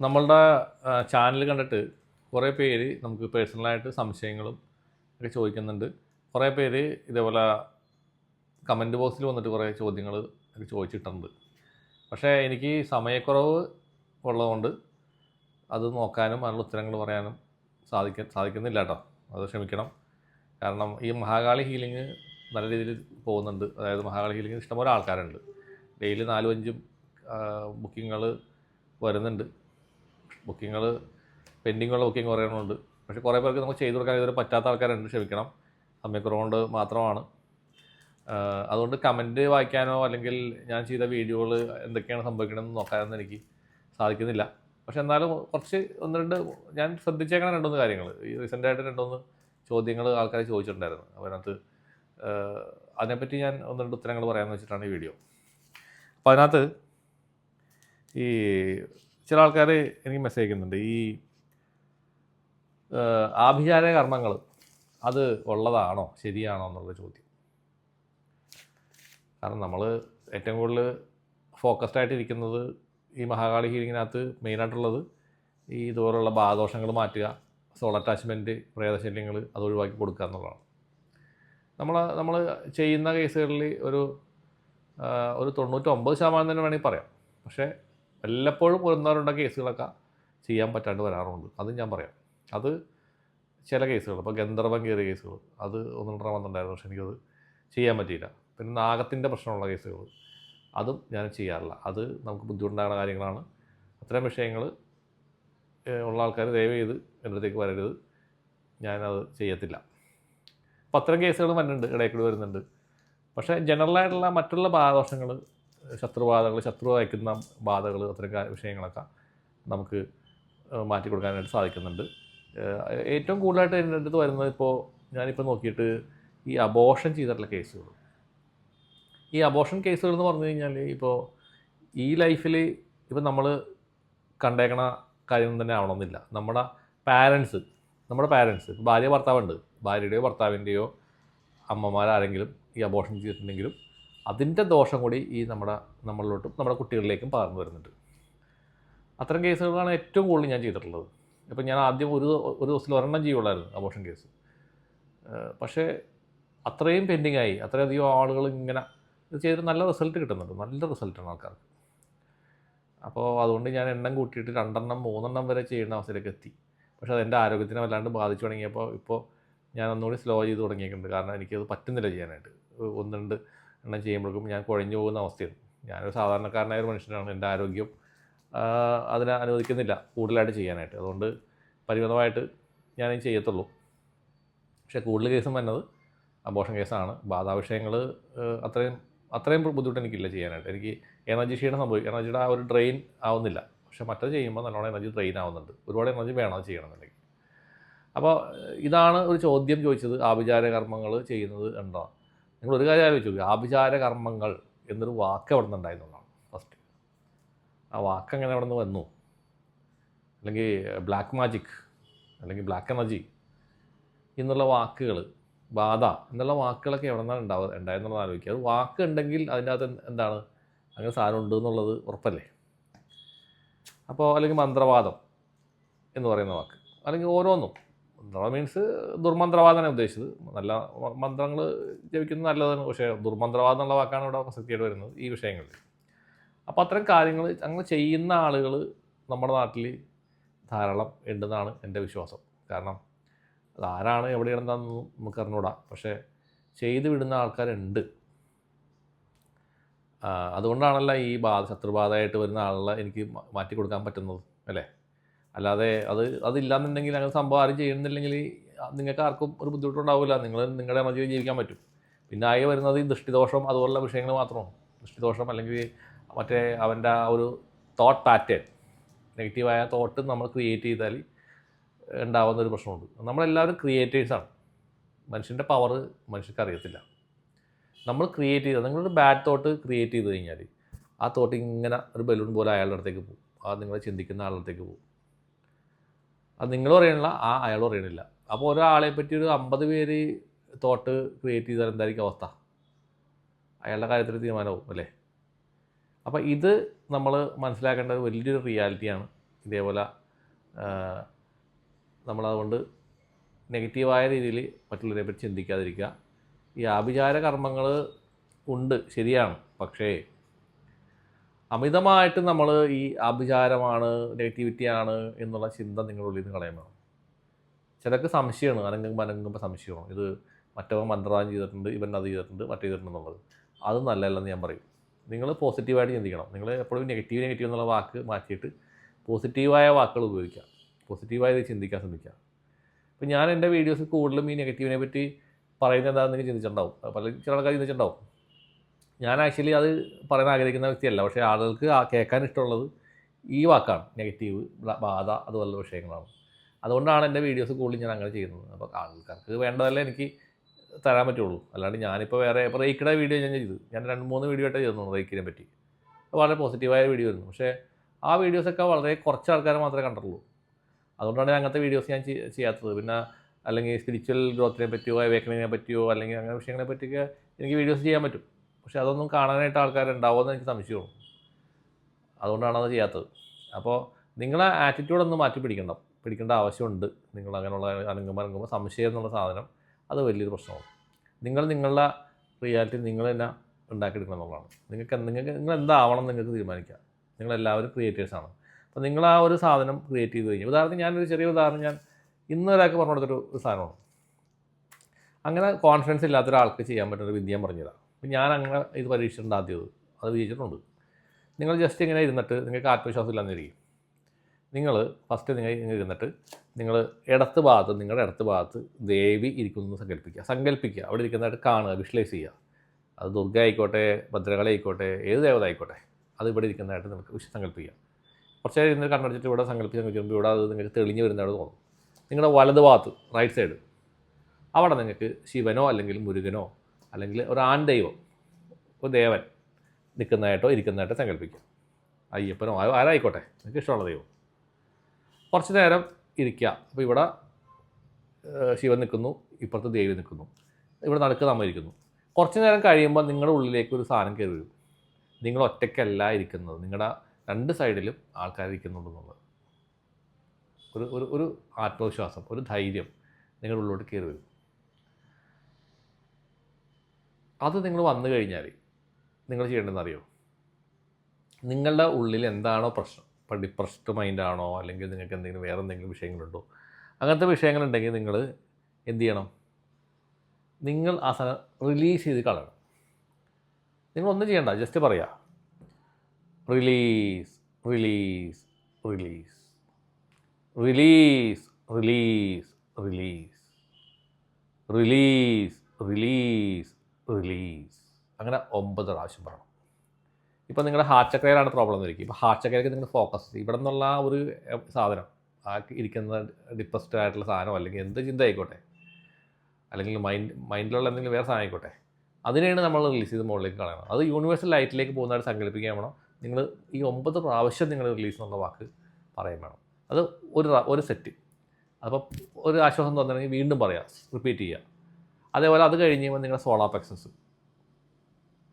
നമ്മളുടെ ചാനൽ കണ്ടിട്ട് കുറേ പേര് നമുക്ക് പേഴ്സണലായിട്ട് സംശയങ്ങളും ഒക്കെ ചോദിക്കുന്നുണ്ട്. കുറേ പേര് ഇതേപോലെ കമന്റ് ബോക്സിൽ വന്നിട്ട് കുറേ ചോദ്യങ്ങൾ ഒക്കെ ചോദിച്ചിട്ടുണ്ട്. പക്ഷേ എനിക്ക് സമയക്കുറവ് ഉള്ളതുകൊണ്ട് അത് നോക്കാനും അതിനുള്ള ഉത്തരങ്ങൾ പറയാനും സാധിക്ക സാധിക്കുന്നില്ല കേട്ടോ. അത് ക്ഷമിക്കണം. കാരണം ഈ മഹാകാളി ഹീലിംഗ് നല്ല രീതിയിൽ പോകുന്നുണ്ട്. അതായത് മഹാകാളി ഹീലിംഗ് ഇഷ്ടംപോലെ ആൾക്കാരുണ്ട്. ഡെയിലി നാലും അഞ്ചും ബുക്കിങ്ങുകൾ വരുന്നുണ്ട്. ബുക്കിങ്ങുകൾ പെൻഡിങ് ഉള്ള ബുക്കിംഗ് കുറയണമുണ്ട് പക്ഷേ കുറേ പേർക്ക് നമുക്ക് ചെയ്തു കൊടുക്കാൻ ഇതുവരെ പറ്റാത്ത ആൾക്കാരുണ്ട് ക്ഷമിക്കണം. സമയക്കുറവുകൊണ്ട് മാത്രമാണ്. അതുകൊണ്ട് കമന്റ് വായിക്കാനോ അല്ലെങ്കിൽ ഞാൻ ചെയ്ത വീഡിയോകൾ എന്തൊക്കെയാണ് സംഭവിക്കണമെന്ന് നോക്കാനൊന്നും എനിക്ക് സാധിക്കുന്നില്ല. പക്ഷെ എന്നാലും കുറച്ച് ഒന്ന് രണ്ട് ഞാൻ ശ്രദ്ധിച്ചേക്കണ രണ്ടൊന്ന് കാര്യങ്ങൾ ഈ റീസെന്റായിട്ട് രണ്ടൊന്ന് ചോദ്യങ്ങൾ ആൾക്കാർ ചോദിച്ചിട്ടുണ്ടായിരുന്നു. അപ്പോൾ അതിനകത്ത് അതിനെപ്പറ്റി ഞാൻ ഒന്ന് രണ്ട് ഉത്തരങ്ങൾ പറയാമെന്ന് വെച്ചിട്ടാണ് ഈ വീഡിയോ. അപ്പോൾ അതിനകത്ത് ഈ ചില ആൾക്കാർ എനിക്ക് മെസ്സേജ് അയക്കുന്നുണ്ട്. ഈ ആഭിചാര കർമ്മങ്ങൾ അത് ഉള്ളതാണോ ശരിയാണോ എന്നുള്ള ചോദ്യം. കാരണം നമ്മൾ ഏറ്റവും കൂടുതൽ ഫോക്കസ്ഡ് ആയിട്ടിരിക്കുന്നത് ഈ മഹാകാളി ഹീലിങ്ങിനകത്ത് മെയിനായിട്ടുള്ളത് ഈ ഇതുപോലുള്ള ബാദോഷങ്ങൾ മാറ്റുക സോൾ അറ്റാച്ച്മെന്റ് പ്രേതശല്യങ്ങൾ അത് ഒഴിവാക്കി കൊടുക്കുക എന്നുള്ളതാണ്. നമ്മൾ നമ്മൾ ചെയ്യുന്ന കേസുകളിൽ ഒരു ഒരു തൊണ്ണൂറ്റൊമ്പത് ശതമാനം തന്നെ വേണമെങ്കിൽ പറയാം. പക്ഷേ വല്ലപ്പോഴും ഒന്നോ കേസുകളൊക്കെ ചെയ്യാൻ പറ്റാണ്ട് വരാറുണ്ട്. അത് ഞാൻ പറയാം. അത് ചില കേസുകൾ ഇപ്പോൾ ഗന്ധർവം കയറിയ കേസുകൾ അത് ഒന്ന് രണ്ടെണ്ണം വന്നിട്ടുണ്ടായിരുന്നു പക്ഷേ എനിക്കത് ചെയ്യാൻ പറ്റിയില്ല. പിന്നെ നാഗത്തിന്റെ പ്രശ്നമുള്ള കേസുകൾ അതും ഞാൻ ചെയ്യാറില്ല. അത് നമുക്ക് ബുദ്ധിമുട്ടുണ്ടാകുന്ന കാര്യങ്ങളാണ്. അത്തരം വിഷയങ്ങൾ ഉള്ള ആൾക്കാർ ദയവ് ചെയ്ത് എന്റെ അടുത്തേക്ക് വരരുത്. ഞാനത് ചെയ്യത്തില്ല. അപ്പോൾ അത്തരം കേസുകൾ വരുന്നുണ്ട് ഇടയിൽ വരുന്നുണ്ട്. പക്ഷേ ജനറലായിട്ടുള്ള മറ്റുള്ള ബാധദോഷങ്ങൾ ശത്രുബാധകൾ ശത്രു അയക്കുന്ന ബാധകൾ അത്തരം വിഷയങ്ങളൊക്കെ നമുക്ക് മാറ്റി കൊടുക്കാനായിട്ട് സാധിക്കുന്നുണ്ട്. ഏറ്റവും കൂടുതലായിട്ട് എന്റെ അടുത്ത് വരുന്നത് ഇപ്പോൾ ഞാനിപ്പോൾ നോക്കിയിട്ട് ഈ അബോഷൻ ചെയ്തിട്ടുള്ള കേസുകൾ ഈ അബോഷൻ കേസുകൾ എന്ന് പറഞ്ഞു കഴിഞ്ഞാൽ ഇപ്പോൾ ഈ ലൈഫിൽ ഇപ്പം നമ്മൾ കണ്ടേക്കണ കാര്യം തന്നെ ആവണമെന്നില്ല. നമ്മുടെ പാരൻസ് നമ്മുടെ പാരൻസ് ഭാര്യ ഭർത്താവുണ്ട്. ഭാര്യയുടെയോ ഭർത്താവിന്റെയോ അമ്മമാരാരെങ്കിലും ഈ അബോഷൻ ചെയ്തിട്ടുണ്ടെങ്കിലും അതിന്റെ ദോഷം കൂടി ഈ നമ്മുടെ നമ്മളിലോട്ടും നമ്മുടെ കുട്ടികളിലേക്കും പകർന്നു വരുന്നുണ്ട്. അത്തരം കേസുകളാണ് ഏറ്റവും കൂടുതൽ ഞാൻ ചെയ്തിട്ടുള്ളത്. ഇപ്പം ഞാൻ ആദ്യം ഒരു ഒരു ദിവസത്തിൽ ഒരെണ്ണം ചെയ്യുള്ളായിരുന്നു അബോഷൻ കേസ് പക്ഷേ അത്രയും പെൻഡിങ് ആയി അത്രയധികം ആളുകൾ ഇങ്ങനെ ഇത് ചെയ്തിട്ട് നല്ല റിസൾട്ട് കിട്ടുന്നുണ്ട്. നല്ല റിസൾട്ടാണ് ആൾക്കാർക്ക്. അപ്പോൾ അതുകൊണ്ട് ഞാൻ എണ്ണം കൂട്ടിയിട്ട് രണ്ടെണ്ണം മൂന്നെണ്ണം വരെ ചെയ്യുന്ന അവസ്ഥയിലേക്ക് എത്തി. പക്ഷേ അതെന്റെ ആരോഗ്യത്തിനെ വല്ലാണ്ട് ബാധിച്ചു തുടങ്ങിയപ്പോൾ ഇപ്പോൾ ഞാൻ ഒന്നുകൂടി സ്ലോ ചെയ്ത് തുടങ്ങിയിട്ടുണ്ട് കാരണം എനിക്കത് പറ്റുന്നില്ല ചെയ്യാനായിട്ട്. ഒന്ന് രണ്ട് എണ്ണം ചെയ്യുമ്പോഴേക്കും ഞാൻ കുഴഞ്ഞു പോകുന്ന അവസ്ഥയാണ് ഞാനൊരു സാധാരണക്കാരനായ ഒരു മനുഷ്യനാണ് എന്റെ ആരോഗ്യം അതിനെ അനുവദിക്കുന്നില്ല കൂടുതലായിട്ട് ചെയ്യാനായിട്ട്. അതുകൊണ്ട് പരിമിതമായിട്ട് ഞാനേ ചെയ്യത്തുള്ളൂ. പക്ഷേ കൂടുതൽ കേസും വരുന്നത് അബോഷൻ കേസാണ്. ബാധാവിഷയങ്ങൾ അത്രയും അത്രയും ബുദ്ധിമുട്ട് എനിക്കില്ല ചെയ്യാനായിട്ട്. എനിക്ക് എനർജി ക്ഷീണം സംഭവിക്കും എനർജിയുടെ ആ ഒരു ഡ്രെയിൻ ആവുന്നില്ല. പക്ഷേ മറ്റത് ചെയ്യുമ്പോൾ നല്ലോണം എനർജി ഡ്രെയിൻ ആവുന്നുണ്ട്. ഒരുപാട് എനർജി വേണം അത് ചെയ്യണമെന്നുണ്ടെങ്കിൽ. അപ്പോൾ ഇതാണ് ഒരു ചോദ്യം ചോദിച്ചത് ആഭിചാര കർമ്മങ്ങൾ ചെയ്യുന്നത് ഉണ്ടോ നിങ്ങൾ ഒരു കാര്യം ആലോചിച്ചു ആഭിചാര കർമ്മങ്ങൾ എന്നൊരു വാക്ക് അവിടെ നിന്ന് ഉണ്ടായിരുന്നുള്ളതാണ് ഫസ്റ്റ് ആ വാക്ക് അങ്ങനെ അവിടെ നിന്ന് വന്നു. അല്ലെങ്കിൽ ബ്ലാക്ക് മാജിക് അല്ലെങ്കിൽ ബ്ലാക്ക് എനർജി എന്നുള്ള വാക്കുകൾ ബാധ എന്നുള്ള വാക്കുകളൊക്കെ എവിടെ നിന്നാണ് ഉണ്ടാവുക ഉണ്ടായിരുന്നുള്ളത് ആലോചിക്കുക. അത് വാക്ക് ഉണ്ടെങ്കിൽ അതിന്റെ അകത്ത് എന്താണ്? അങ്ങനെ സാധനം ഉണ്ട് എന്നുള്ളത് ഉറപ്പല്ലേ? അപ്പോൾ അല്ലെങ്കിൽ മന്ത്രവാദം എന്ന് പറയുന്ന വാക്ക്. അല്ലെങ്കിൽ ഓരോന്നും. മന്ത്രവാദം മീൻസ് ദുർമന്ത്രവാദമാണ് ഉദ്ദേശിച്ചത്. നല്ല മന്ത്രങ്ങൾ ജപിക്കുന്നത് നല്ലതാണ്. പക്ഷേ ദുർമന്ത്രവാദം എന്നുള്ള വാക്കാണ് ഇവിടെ പ്രസക്തിയായിട്ട് വരുന്നത് ഈ വിഷയങ്ങളിൽ. അപ്പോൾ അത്തരം കാര്യങ്ങൾ അങ്ങനെ ചെയ്യുന്ന ആളുകൾ നമ്മുടെ നാട്ടിൽ ധാരാളം ഉണ്ടെന്നാണ് എന്റെ വിശ്വാസം. കാരണം അതാരാണ് എവിടെയാണെന്നൊന്നും നമുക്ക് അറിഞ്ഞൂടാ. പക്ഷേ ചെയ്തു വിടുന്ന ആൾക്കാരുണ്ട്. അതുകൊണ്ടാണല്ലോ ഈ ബാധ ശത്രുബാധയായിട്ട് വരുന്ന ആളുകളെ എനിക്ക് മാറ്റി കൊടുക്കാൻ പറ്റുന്നത്. അല്ലേ? അല്ലാതെ അത് അതില്ലാന്നുണ്ടെങ്കിൽ അങ്ങനെ സംഭവം ആരും ചെയ്യുന്നില്ലെങ്കിൽ നിങ്ങൾക്ക് ആർക്കും ഒരു ബുദ്ധിമുട്ടുണ്ടാവില്ല. നിങ്ങൾ നിങ്ങളുടെ എനർജിയിൽ ജീവിക്കാൻ പറ്റും. പിന്നെ ആയി വരുന്നത് ഈ ദൃഷ്ടിദോഷം അതുപോലുള്ള വിഷയങ്ങൾ മാത്രമാണ്. ദൃഷ്ടിദോഷം അല്ലെങ്കിൽ മറ്റേ അവന്റെ ആ ഒരു തോട്ട് പാറ്റേൺ നെഗറ്റീവായ തോട്ട് നമ്മൾ ക്രിയേറ്റ് ചെയ്താൽ ഉണ്ടാവുന്ന ഒരു പ്രശ്നമുണ്ട്. നമ്മളെല്ലാവരും ക്രിയേറ്റേഴ്സാണ് മനുഷ്യന്റെ പവർ മനുഷ്യർക്ക് അറിയത്തില്ല. നമ്മൾ ക്രിയേറ്റ് ചെയ്ത നിങ്ങളൊരു ബാഡ് തോട്ട് ക്രിയേറ്റ് ചെയ്ത് കഴിഞ്ഞാൽ ആ തോട്ട് ഇങ്ങനെ ഒരു ബലൂൺ പോലെ അയാളുടെ അടുത്തേക്ക് പോകും. ആ നിങ്ങൾ ചിന്തിക്കുന്ന ആളുടെ അടുത്തേക്ക് പോകും. അത് നിങ്ങൾ പറയണില്ല ആ അയാൾ പറയണില്ല. അപ്പോൾ ഒരാളെ പറ്റി ഒരു അമ്പത് പേര് തോട്ട് ക്രിയേറ്റ് ചെയ്താൽ എന്തായിരിക്കും അവസ്ഥ? അയാളുടെ കാര്യത്തിൽ തീരുമാനമാവും അല്ലേ? അപ്പോൾ ഇത് നമ്മൾ മനസ്സിലാക്കേണ്ട വലിയൊരു റിയാലിറ്റിയാണ്. ഇതേപോലെ നമ്മളതുകൊണ്ട് നെഗറ്റീവായ രീതിയിൽ മറ്റുള്ളവരെ പറ്റി ചിന്തിക്കാതിരിക്കുക. ഈ ആഭിചാര കർമ്മങ്ങൾ ഉണ്ട് ശരിയാണ്. പക്ഷേ അമിതമായിട്ട് നമ്മൾ ഈ ആഭിചാരമാണ് നെഗറ്റിവിറ്റിയാണ് എന്നുള്ള ചിന്ത നിങ്ങളുടെ ഉള്ളിൽ നിന്ന് കളയാൻ വേണം. ചിലർക്ക് സംശയമാണ് അനങ്ങുമ്പോൾ അനങ്ങുമ്പോൾ സംശയമാണ്. ഇത് മറ്റവൻ മന്ത്രവാദം ചെയ്തിട്ടുണ്ട് ഇവൻ അത് ചെയ്തിട്ടുണ്ട് മറ്റേ ചെയ്തിട്ടുണ്ട് എന്നുള്ളത്. അത് നല്ലതല്ലെന്ന് ഞാൻ പറയും. നിങ്ങൾ പോസിറ്റീവായിട്ട് ചിന്തിക്കണം. നിങ്ങൾ എപ്പോഴും നെഗറ്റീവ് നെഗറ്റീവ് എന്നുള്ള വാക്ക് മാറ്റിയിട്ട് പോസിറ്റീവായ വാക്കുകൾ ഉപയോഗിക്കുക. പോസിറ്റീവായത് ചിന്തിക്കാൻ ശ്രമിക്കുക. അപ്പോൾ ഞാൻ എന്റെ വീഡിയോസ് കൂടുതലും ഈ നെഗറ്റീവിനെ പറ്റി പറയുന്നത് എന്താണെന്ന് നിങ്ങൾ ചിന്തിച്ചിട്ടുണ്ടാവും. പല ചില ആൾക്കാർ ചിന്തിച്ചിട്ടുണ്ടാവും. ഞാൻ ആക്ച്വലി അത് പറയാൻ ആഗ്രഹിക്കുന്ന വ്യക്തിയല്ല. പക്ഷേ ആളുകൾക്ക് കേൾക്കാൻ ഇഷ്ടമുള്ളത് ഈ വാക്കാണ്. നെഗറ്റീവ് ബാധ അതുപോലുള്ള വിഷയങ്ങളാണ്. അതുകൊണ്ടാണ് എന്റെ വീഡിയോസ് കൂടുതൽ ഞാൻ അങ്ങനെ ചെയ്യുന്നത്. അപ്പോൾ ആൾക്കാർക്ക് വേണ്ടതല്ലേ എനിക്ക് തരാൻ പറ്റുള്ളൂ. അല്ലാണ്ട് ഞാനിപ്പോൾ വേറെ റേക്കിയുടെ വീഡിയോ ഞാൻ ചെയ്തു. ഞാൻ രണ്ട് മൂന്ന് വീഡിയോ ആയിട്ട് ചെയ്തു റേക്കിനെ പറ്റി. വളരെ പോസിറ്റീവായ വീഡിയോ ആയിരുന്നു. പക്ഷേ ആ വീഡിയോസൊക്കെ വളരെ കുറച്ച് ആൾക്കാർ മാത്രമേ കണ്ടിട്ടുള്ളൂ. അതുകൊണ്ടാണ് ഞാൻ അങ്ങനത്തെ വീഡിയോസ് ഞാൻ ചെയ്യാത്തത്. പിന്നെ അല്ലെങ്കിൽ സ്പിരിച്വൽ ഗ്രോത്തിനെ പറ്റിയോ അവേക്കണിനെ പറ്റിയോ അല്ലെങ്കിൽ അങ്ങനെ വിഷയങ്ങളെ പറ്റിയൊക്കെ എനിക്ക് വീഡിയോസ് ചെയ്യാൻ പറ്റും. പക്ഷേ അതൊന്നും കാണാനായിട്ട് ആൾക്കാരുണ്ടാവുമെന്ന് എനിക്ക് സംശയമാണ് അതുകൊണ്ടാണ് അത് ചെയ്യാത്തത്. അപ്പോൾ നിങ്ങളെ ആറ്റിറ്റ്യൂഡ് ഒന്ന് മാറ്റി പിടിക്കണം പിടിക്കേണ്ട ആവശ്യമുണ്ട്. നിങ്ങൾ അങ്ങനെയുള്ള അനങ്ങുമ്പോൾ അനങ്ങുമ്പോൾ സംശയം എന്നുള്ള സാധനം അത് വലിയൊരു പ്രശ്നമാണ്. നിങ്ങൾ നിങ്ങളുടെ റിയാലിറ്റി നിങ്ങൾ തന്നെ ഉണ്ടാക്കിയെടുക്കണം എന്നുള്ളതാണ്. നിങ്ങൾക്ക് നിങ്ങൾക്ക് നിങ്ങൾ എന്താവണം നിങ്ങൾക്ക് തീരുമാനിക്കാം. നിങ്ങളെല്ലാവരും ക്രിയേറ്റേഴ്സാണ് അപ്പോൾ നിങ്ങൾ ആ ഒരു സാധനം ക്രിയേറ്റ് ചെയ്ത് കഴിഞ്ഞു ഉദാഹരണത്തിന് ഞാനൊരു ചെറിയ ഉദാഹരണം ഞാൻ ഇന്ന് ഒരാൾക്ക് പറഞ്ഞു കൊടുത്തൊരു സാധനമാണ്. അങ്ങനെ കോൺഫിഡൻസ് ഇല്ലാത്ത ഒരാൾക്ക് ചെയ്യാൻ പറ്റുന്ന ഒരു വിദ്യ അപ്പം ഞാൻ അങ്ങനെ ഇത് പരീക്ഷിച്ചിട്ടുണ്ട് ആദ്യം അത്. വിജയിച്ചിട്ടുണ്ട്. നിങ്ങൾ ജസ്റ്റ് ഇങ്ങനെ ഇരുന്നിട്ട് നിങ്ങൾക്ക് ആത്മവിശ്വാസം ഇല്ലാന്നിരിക്കും. നിങ്ങൾ ഫസ്റ്റ് നിങ്ങൾ ഇങ്ങനെ ഇരുന്നിട്ട് നിങ്ങൾ ഇടത്ത് ഭാഗത്ത് നിങ്ങളുടെ ഇടത്ത് ഭാഗത്ത് ദേവി ഇരിക്കുന്നു സങ്കല്പിക്കുക. സങ്കല്പിക്കുക. അവിടെ ഇരിക്കുന്നതായിട്ട് കാണുക വിഷ്വലൈസ് ചെയ്യുക. അത് ദുർഗ ആയിക്കോട്ടെ ഭദ്രകാളി ആയിക്കോട്ടെ ഏത് ദേവത ആയിക്കോട്ടെ അത് ഇവിടെ ഇരിക്കുന്നതായിട്ട് നിങ്ങൾക്ക് സങ്കല്പിക്കുക കുറച്ച് നേരം ഇരുന്ന് കണ്ണടിച്ചിട്ട് ഇവിടെ സങ്കല്പിച്ച് സങ്കല്പിക്കുമ്പോൾ ഇവിടെ അത് നിങ്ങൾക്ക് തെളിഞ്ഞ് വരുന്നതായിട്ട് തോന്നും. നിങ്ങളുടെ വലത് ഭാഗത്ത് റൈറ്റ് സൈഡ് അവിടെ നിങ്ങൾക്ക് ശിവനോ അല്ലെങ്കിൽ മുരുകനോ അല്ലെങ്കിൽ ഒരു ആൺ ദൈവം ഒരു ദേവൻ നിൽക്കുന്നതായിട്ടോ ഇരിക്കുന്നതായിട്ടോ സങ്കല്പിക്കുക അയ്യപ്പനോ ആരായിക്കോട്ടെ? നിങ്ങൾക്ക് ഇഷ്ടമുള്ള ദൈവം. കുറച്ച് നേരം ഇരിക്കുക. അപ്പോൾ ഇവിടെ ശിവൻ നിൽക്കുന്നു ഇപ്പുറത്ത് ദേവി നിൽക്കുന്നു. ഇവിടെ നടക്കുന്ന അമ്മ ഇരിക്കുന്നു. കുറച്ച് നേരം കഴിയുമ്പോൾ നിങ്ങളുടെ ഉള്ളിലേക്ക് ഒരു സാധനം കയറി വരും. നിങ്ങൾ ഒറ്റയ്ക്കല്ല ഇരിക്കുന്നത്. നിങ്ങളുടെ രണ്ട് സൈഡിലും ആൾക്കാർ ഇരിക്കുന്നുണ്ടെന്നുള്ളത് ഒരു ഒരു ഒരു ആത്മവിശ്വാസം ഒരു ധൈര്യം നിങ്ങളുടെ ഉള്ളിലോട്ട് കയറി വരും. അത് നിങ്ങൾ വന്നു കഴിഞ്ഞാൽ നിങ്ങൾ ചെയ്യേണ്ടതെന്ന് അറിയോ? നിങ്ങളുടെ ഉള്ളിൽ എന്താണോ പ്രശ്നം? ഇപ്പം ഡിപ്രസ്ഡ് മൈൻഡാണോ അല്ലെങ്കിൽ നിങ്ങൾക്ക് എന്തെങ്കിലും വേറെ എന്തെങ്കിലും വിഷയങ്ങളുണ്ടോ? അങ്ങനത്തെ വിഷയങ്ങളുണ്ടെങ്കിൽ നിങ്ങൾ എന്ത് ചെയ്യണം? നിങ്ങൾ ആ സാധനം റിലീസ് ചെയ്ത് കളയണം. നിങ്ങൾ ഒന്നും ചെയ്യണ്ട ജസ്റ്റ് പറയാ. Release release release release release release release release release. അങ്ങനെ ഒമ്പത് പ്രാവശ്യം പറയണം. ഇപ്പോൾ നിങ്ങളുടെ ഹാർട്ട് ചക്രയിലാണ് പ്രോബ്ലം എന്നിരിക്കും ഇപ്പോൾ ഹാർട്ട് ചക്രയ്ക്ക് നിങ്ങൾ ഫോക്കസ് ഇവിടെ നിന്നുള്ള ഒരു സാധനം ആ ഇരിക്കുന്ന ഡിപ്രസ്ഡ് ആയിട്ടുള്ള സാധനം അല്ലെങ്കിൽ എന്ത് ചിന്ത ആയിക്കോട്ടെ. അല്ലെങ്കിൽ മൈൻഡ് മൈൻഡിലുള്ള എന്തെങ്കിലും വേറെ സാധനം ആയിക്കോട്ടെ. അതിനെയാണ് നമ്മൾ റിലീസ് ചെയ്ത് മുകളിലേക്ക് കളയണം. അത് യൂണിവേഴ്സൽ ലൈറ്റിലേക്ക് പോകുന്നതായിട്ട് സങ്കല്പിക്കാൻ വേണം. നിങ്ങൾ ഈ ഒമ്പത് പ്രാവശ്യം നിങ്ങൾ റിലീസ് എന്നുള്ള വാക്ക് പറയാൻ വേണം. അത് ഒരു ഒരു സെറ്റ് അപ്പോൾ ഒരു ആശ്വാസം തോന്നണമെങ്കിൽ വീണ്ടും പറയാം. റിപ്പീറ്റ് ചെയ്യുക. അതേപോലെ അത് കഴിഞ്ഞ് കഴിയുമ്പോൾ നിങ്ങളുടെ സോളാ പെക്സസ്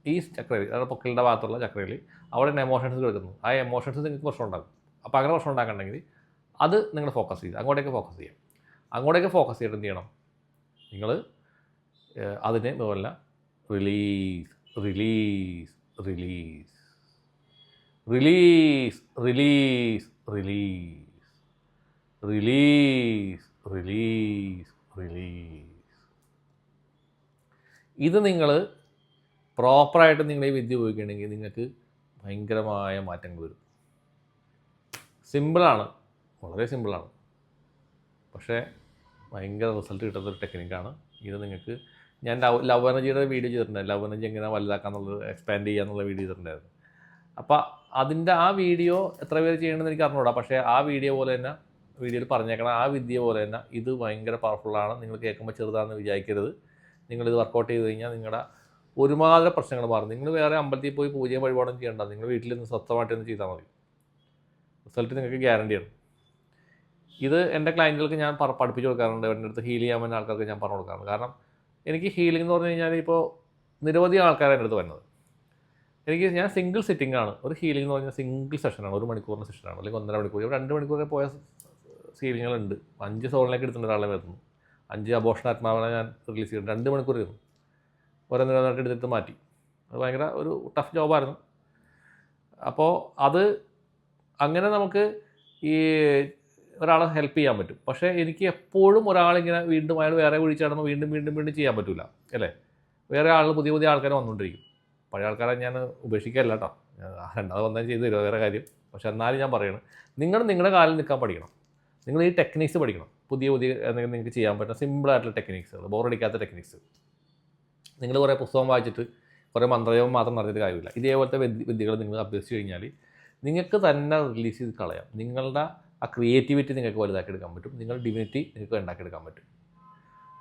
ഈ ചക്രയിൽ അതായത് പൊക്കലിന്റെ ഭാഗത്തുള്ള ചക്രയിൽ അവിടെ എമോഷൻസ് കിടക്കുന്നു ആ എമോഷൻസ് നിങ്ങൾക്ക് പ്രശ്നം ഉണ്ടാകും. അപ്പോൾ അങ്ങനെ പ്രശ്നം ഉണ്ടാക്കണമെങ്കിൽ അത് നിങ്ങൾ ഫോക്കസ് ചെയ്യുക. അങ്ങോട്ടേക്ക് ഫോക്കസ് ചെയ്യാം അങ്ങോട്ടേക്ക് ഫോക്കസ് ചെയ്തിട്ട് എന്ത് ചെയ്യണം? നിങ്ങൾ അതിനെ ഇതുപോലെ release release release release release release release release release ഇത് നിങ്ങൾ പ്രോപ്പറായിട്ട് നിങ്ങൾ ഈ വിദ്യ ഉപയോഗിക്കുകയാണെങ്കിൽ നിങ്ങൾക്ക് ഭയങ്കരമായ മാറ്റങ്ങൾ വരും. സിമ്പിളാണ് വളരെ സിമ്പിളാണ് പക്ഷേ ഭയങ്കര റിസൾട്ട് കിട്ടുന്ന ഒരു ടെക്നിക്കാണ് ഇത് നിങ്ങൾക്ക് ഞാൻ ലവ് ലവ് എനർജിയുടെ വീഡിയോ ചെയ്തിട്ടുണ്ടായിരുന്നു. ലവ് എനർജി എങ്ങനെ വലുതാക്കാന്നുള്ളത് എക്സ്പാൻഡ് ചെയ്യാന്നുള്ള വീഡിയോ ചെയ്തിട്ടുണ്ടായിരുന്നു. അപ്പോൾ അതിന്റെ ആ വീഡിയോ എത്ര പേര് ചെയ്യണമെന്ന് എനിക്ക് അറിഞ്ഞൂടാ. പക്ഷേ ആ വീഡിയോ പോലെ തന്നെ വീഡിയോയിൽ പറഞ്ഞേക്കണം ആ വിദ്യ പോലെ തന്നെ ഇത് ഭയങ്കര പവർഫുള്ളാണ് നിങ്ങൾ കേൾക്കുമ്പോൾ ചെറുതാണെന്ന് വിചാരിക്കരുത്. നിങ്ങളിത് വർക്കൗട്ട് ചെയ്ത് കഴിഞ്ഞാൽ നിങ്ങളുടെ ഒരുമാതിരി പ്രശ്നങ്ങൾ മാറും. നിങ്ങൾ വേറെ അമ്പലത്തിൽ പോയി പൂജയും വഴിപാടും ചെയ്യേണ്ട. നിങ്ങൾ വീട്ടിൽ നിന്ന് സ്വസ്ഥമായിട്ട് ഒന്ന് ചെയ്താൽ മതി. റിസൾട്ട് നിങ്ങൾക്ക് ഗ്യാരണ്ടിയാണ് ഇത് എന്റെ ക്ലയന്റുകൾക്ക് ഞാൻ പഠിപ്പിച്ചു കൊടുക്കാറുണ്ട്. എന്റെ അടുത്ത് ഹീൽ ചെയ്യാൻ പറ്റുന്ന ആൾക്കാർക്ക് ഞാൻ പറഞ്ഞു കൊടുക്കാറുണ്ട്. കാരണം എനിക്ക് ഹീലിംഗ് എന്ന് പറഞ്ഞു കഴിഞ്ഞാൽ ഇപ്പോൾ നിരവധി ആൾക്കാരാണ് എന്റെ അടുത്ത് വരുന്നത്. എനിക്ക് ഞാൻ സിംഗിൾ സിറ്റിംഗ് ആണ്. ഒരു ഹീലിംഗ് എന്ന് പറഞ്ഞാൽ സിംഗിൾ സെഷനാണ് ഒരു മണിക്കൂറിന്റെ സെഷനാണ് അല്ലെങ്കിൽ ഒന്നര മണിക്കൂർ. രണ്ട് മണിക്കൂർ പോയ സീലിങ്ങുകളുണ്ട് അഞ്ച് സോളിലേക്ക് എടുത്തിട്ടുണ്ട് ഒരാളെ വരുന്നു. അഞ്ച് അബോഷൻ ആത്മാവിനെ ഞാൻ റിലീസ് ചെയ്തു രണ്ട് മണിക്കൂർ ഇരുന്നു. ഓരോന്നിനായിട്ട് എടുത്തിട്ട് മാറ്റി. അത് ഭയങ്കര ഒരു ടഫ് ജോബായിരുന്നു അപ്പോൾ അത് അങ്ങനെ നമുക്ക് ഈ ഒരാളെ ഹെൽപ്പ് ചെയ്യാൻ പറ്റും. പക്ഷേ എനിക്ക് എപ്പോഴും ഒരാളിങ്ങനെ വീണ്ടും അയാൾ വേറെ വിളിച്ചാടുമ്പോൾ വീണ്ടും വീണ്ടും വീണ്ടും ചെയ്യാൻ പറ്റില്ല അല്ലേ? വേറെ ആൾ പുതിയ പുതിയ ആൾക്കാർ വന്നുകൊണ്ടിരിക്കും. പഴയ ആൾക്കാരെ ഞാൻ ഉപേക്ഷിക്കല്ല കേട്ടോ രണ്ടാമത് വന്നാൽ ചെയ്തു തരുമോ വേറെ കാര്യം. പക്ഷെ എന്നാലും ഞാൻ പറയണം നിങ്ങൾ നിങ്ങളുടെ കാലിൽ നിൽക്കാൻ പഠിക്കണം. നിങ്ങൾ ഈ ടെക്നിക്സ് പഠിക്കണം. പുതിയ പുതിയ എന്തെങ്കിലും നിങ്ങൾക്ക് ചെയ്യാൻ പറ്റുന്ന സിമ്പിളായിട്ടുള്ള ടെക്നിക്സുകൾ ബോറടിക്കാത്ത ടെക്നിക്സ് നിങ്ങൾ കുറേ പുസ്തകം വായിച്ചിട്ട് കുറേ മന്ത്രജപം മാത്രം നടത്തിയിട്ട് കാര്യമില്ല. ഇതേപോലത്തെ വിദ്യ വിദ്യകൾ നിങ്ങൾ അഭ്യസിച്ച് കഴിഞ്ഞാൽ നിങ്ങൾക്ക് തന്നെ റിലീസ് ചെയ്ത് കളയാം. നിങ്ങളുടെ ആ ക്രിയേറ്റിവിറ്റി നിങ്ങൾക്ക് വലുതാക്കി എടുക്കാൻ പറ്റും. നിങ്ങളുടെ ഡിവിനിറ്റി നിങ്ങൾക്ക് ഉണ്ടാക്കിയെടുക്കാൻ പറ്റും.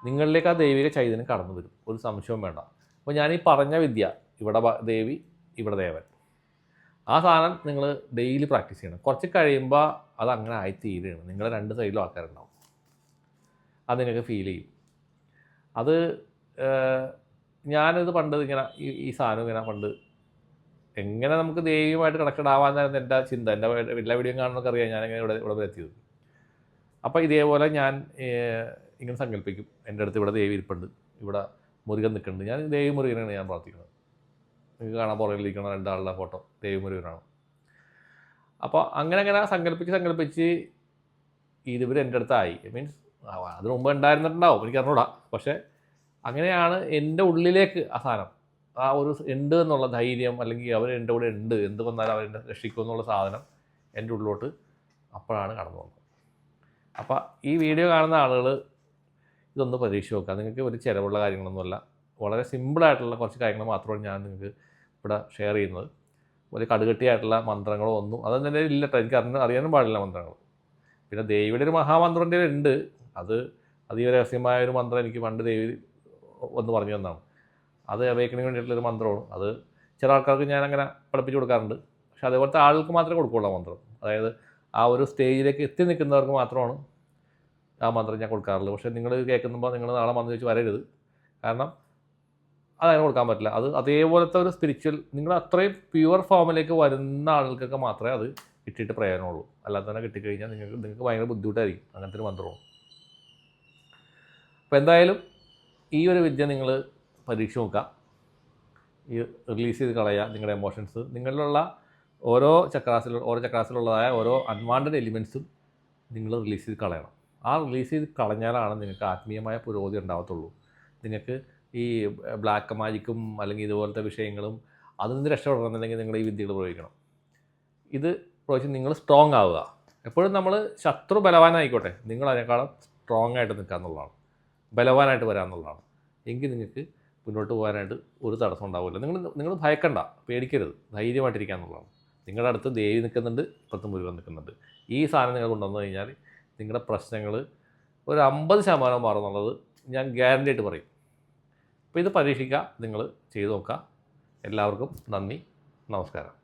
നിങ്ങളിലേക്ക് ആ ദൈവിക ചൈതന്യം കടന്നു വരും. ഒരു സംശയവും വേണ്ട. അപ്പോൾ ഞാൻ ഈ പറഞ്ഞ വിദ്യ ഇവിടെ ദേവി ഇവിടെ ദേവൻ. ആ സാധനം നിങ്ങൾ ഡെയിലി പ്രാക്ടീസ് ചെയ്യണം. കുറച്ച് കഴിയുമ്പോൾ അത് അങ്ങനെ ആയി തീരുകയാണ് നിങ്ങളുടെ രണ്ട് സൈഡിലും ആൾക്കാരുണ്ടാവും. അത് നിങ്ങൾക്ക് ഫീൽ ചെയ്യും. അത് ഞാനത് പണ്ട് ഇങ്ങനെ ഈ ഈ സാധനം ഇങ്ങനെ പണ്ട് എങ്ങനെ നമുക്ക് ദൈവമായിട്ട് കണക്റ്റഡ് ആവാന്നായിരുന്നു എന്റെ ചിന്ത. എന്റെ എല്ലാ വീഡിയോ കാണുന്നൊക്കെ അറിയാം ഞാനിങ്ങനെ ഇവിടെ ഇവിടെ എത്തിയത്. അപ്പോൾ ഇതേപോലെ ഞാൻ ഇങ്ങനെ സങ്കല്പിക്കും. എന്റെ അടുത്ത് ഇവിടെ ദേവി ഇരിപ്പുണ്ട്. ഇവിടെ മുരുകൻ നിൽക്കുന്നുണ്ട്. ഞാൻ ദേവി മുരുകനാണ് ഞാൻ പ്രാർത്ഥിക്കുന്നത്. നിങ്ങൾക്ക് കാണാൻ പുറകിലിരിക്കണം രണ്ടാളുടെ ഫോട്ടോ. ദേവി മുരുകനാണ് അപ്പോൾ അങ്ങനെ അങ്ങനെ സങ്കല്പിച്ച് സങ്കല്പിച്ച് ഇതിവർ എന്റെ അടുത്തായി. മീൻസ് അതിന് മുമ്പ് ഉണ്ടായിരുന്നിട്ടുണ്ടാവും എനിക്ക് അറിഞ്ഞൂടാ. പക്ഷേ അങ്ങനെയാണ് എന്റെ ഉള്ളിലേക്ക് ആ സാധനം. ആ ഒരു ഉണ്ട് എന്നുള്ള ധൈര്യം അല്ലെങ്കിൽ അവർ എന്റെ കൂടെ ഉണ്ട് എന്ത് വന്നാലും അവരെന്നെ രക്ഷിക്കും എന്നുള്ള സാധനം എന്റെ ഉള്ളിലോട്ട് അപ്പോഴാണ് കടന്നു വന്നത് അപ്പോൾ ഈ വീഡിയോ കാണുന്ന ആളുകൾ ഇതൊന്ന് പരീക്ഷ നോക്കുക. നിങ്ങൾക്ക് ഒരു ചിലവുള്ള കാര്യങ്ങളൊന്നുമല്ല. വളരെ സിമ്പിളായിട്ടുള്ള കുറച്ച് കാര്യങ്ങൾ മാത്രമാണ് ഞാൻ നിങ്ങൾക്ക് ഇവിടെ ഷെയർ ചെയ്യുന്നത്. ഒരു കടുകട്ടിയായിട്ടുള്ള മന്ത്രങ്ങളോ ഒന്നും അതൊന്നും തന്നെ ഇല്ല എനിക്ക് അറിഞ്ഞ അറിയാനും പാടില്ല മന്ത്രങ്ങൾ. പിന്നെ ദേവിയുടെ ഒരു മഹാമന്ത്രന്റെ ഉണ്ട്. അത് അതീവ രഹസ്യമായ ഒരു മന്ത്രം എനിക്ക് പണ്ട് ദേവി വന്ന് പറഞ്ഞു തന്നാണ്. അത് അവേക്കണിന് വേണ്ടിയിട്ടുള്ളൊരു മന്ത്രമാണ്. അത് ചില ആൾക്കാർക്ക് ഞാൻ അങ്ങനെ പഠിപ്പിച്ചു കൊടുക്കാറുണ്ട്. പക്ഷെ അതേപോലത്തെ ആളുകൾക്ക് മാത്രമേ കൊടുക്കുള്ളൂ മന്ത്രം. അതായത് ആ ഒരു സ്റ്റേജിലേക്ക് എത്തി നിൽക്കുന്നവർക്ക് മാത്രമാണ് ആ മന്ത്രം ഞാൻ കൊടുക്കാറുള്ളൂ പക്ഷേ നിങ്ങൾ കേൾക്കുമ്പോൾ നിങ്ങൾ നാളെ വന്ന് വെച്ച് വരരുത്. കാരണം അതങ്ങനെ കൊടുക്കാൻ പറ്റില്ല. അത് അതേപോലത്തെ ഒരു സ്പിരിച്വൽ നിങ്ങൾ അത്രയും പ്യുവർ ഫോമിലേക്ക് വരുന്ന ആളുകൾക്കൊക്കെ മാത്രമേ അത് കിട്ടിയിട്ട് പ്രയോജനമുള്ളൂ. അല്ലാതെ തന്നെ കിട്ടിക്കഴിഞ്ഞാൽ നിങ്ങൾക്ക് നിങ്ങൾക്ക് ഭയങ്കര ബുദ്ധിമുട്ടായിരിക്കും. അങ്ങനത്തെ ഒരു മന്ത്രമാണ്. അപ്പോൾ എന്തായാലും ഈ ഒരു വിദ്യ നിങ്ങൾ പരീക്ഷ നോക്കാം ഈ റിലീസ് ചെയ്ത് കളയുക നിങ്ങളുടെ എമോഷൻസ് നിങ്ങളിലുള്ള ഓരോ ചക്രാസിൽ ഓരോ ചക്രാസിലുള്ളതായ ഓരോ അൺവാണ്ടഡ് എലിമെൻസും നിങ്ങൾ റിലീസ് ചെയ്ത് കളയണം. ആ റിലീസ് ചെയ്ത് കളഞ്ഞാലാണ് നിങ്ങൾക്ക് ആത്മീയമായ പുരോഗതി ഉണ്ടാകത്തുള്ളൂ നിങ്ങൾക്ക് ഈ ബ്ലാക്ക് മാജിക്കും അല്ലെങ്കിൽ ഇതുപോലത്തെ വിഷയങ്ങളും അതിൽ നിന്ന് രക്ഷപ്പെടണമെന്നുണ്ടെങ്കിൽ നിങ്ങൾ ഈ വിദ്യകൾ പ്രയോഗിക്കണം. ഇത് പ്രയോഗിച്ച് നിങ്ങൾ സ്ട്രോങ് ആവുക. എപ്പോഴും നമ്മൾ ശത്രു ബലവാനായിക്കോട്ടെ. നിങ്ങൾ അതിനേക്കാളും സ്ട്രോങ് ആയിട്ട് നിൽക്കുക എന്നുള്ളതാണ്. ബലവാനായിട്ട് വരാമെന്നുള്ളതാണ് എങ്കിൽ നിങ്ങൾക്ക് മുന്നോട്ട് പോകാനായിട്ട് ഒരു തടസ്സം ഉണ്ടാവില്ല. നിങ്ങൾ നിങ്ങൾ ഭയക്കണ്ട പേടിക്കരുത് ധൈര്യമായിട്ടിരിക്കുക എന്നുള്ളതാണ് നിങ്ങളുടെ അടുത്ത് ദേവി നിൽക്കുന്നുണ്ട് ഇപ്പുറത്ത് മുരുകൻ നിൽക്കുന്നുണ്ട്. ഈ സാധനം നിങ്ങൾ കൊണ്ടുവന്നു കഴിഞ്ഞാൽ നിങ്ങളുടെ പ്രശ്നങ്ങൾ ഒരു അമ്പത് ശതമാനം മാറുന്നുള്ളത് ഞാൻ ഗ്യാരണ്ടി ആയിട്ട് പറയും. അപ്പോൾ ഇത് പരീക്ഷിക്കുക നിങ്ങൾ ചെയ്തു നോക്കുക എല്ലാവർക്കും നന്ദി നമസ്കാരം.